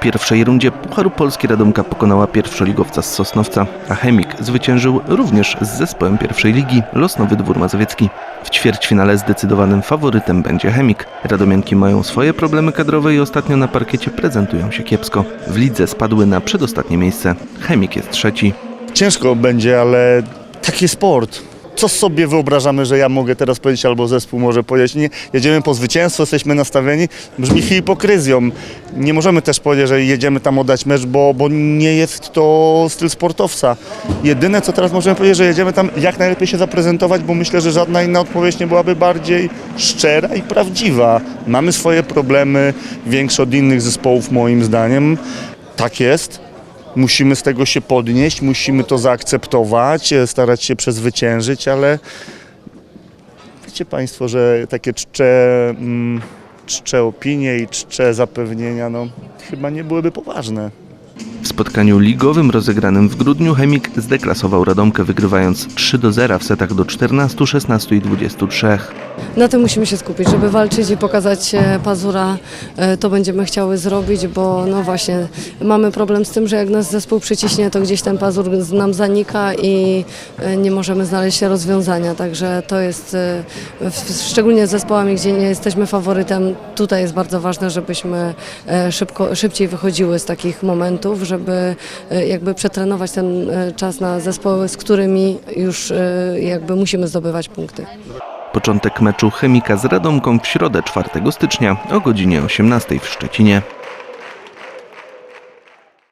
pierwszej rundzie Pucharu Polski Radomka pokonała pierwszoligowca z Sosnowca, a Chemik zwyciężył również z zespołem pierwszej ligi Losnowy Dwór Mazowiecki. W ćwierćfinale zdecydowanym faworytem będzie Chemik. Radomianki mają swoje problemy kadrowe i ostatnio na parkiecie prezentują się kiepsko. W lidze spadły na przedostatnie miejsce. Chemik jest trzeci. Ciężko będzie, ale taki sport. Co sobie wyobrażamy, że ja mogę teraz powiedzieć, albo zespół może powiedzieć? Nie, jedziemy po zwycięstwo, jesteśmy nastawieni. Brzmi hipokryzją. Nie możemy też powiedzieć, że jedziemy tam oddać mecz, bo, bo nie jest to styl sportowca. Jedyne, co teraz możemy powiedzieć, że jedziemy tam jak najlepiej się zaprezentować, bo myślę, że żadna inna odpowiedź nie byłaby bardziej szczera i prawdziwa. Mamy swoje problemy, większe od innych zespołów moim zdaniem. Tak jest. Musimy z tego się podnieść, musimy to zaakceptować, e, starać się przezwyciężyć, ale wiecie Państwo, że takie czcze, mm, czcze opinie i czcze zapewnienia no, chyba nie byłyby poważne. Spotkaniu ligowym rozegranym w grudniu Chemik zdeklasował Radomkę wygrywając 3 do 0 w setach do 14, 16 i 23. Na tym musimy się skupić, żeby walczyć i pokazać e, pazura. e, To będziemy chciały zrobić, bo no właśnie mamy problem z tym, że jak nas zespół przyciśnie, to gdzieś ten pazur nam zanika i e, nie możemy znaleźć rozwiązania. Także to jest szczególnie z zespołami, gdzie nie jesteśmy faworytem, tutaj jest bardzo ważne, żebyśmy szybko, szybciej wychodziły z takich momentów, żeby e, jakby przetrenować ten e, czas na zespoły, z którymi już e, jakby musimy zdobywać punkty. Początek meczu Chemika z Radomką w środę 4 stycznia o godzinie 18 w Szczecinie.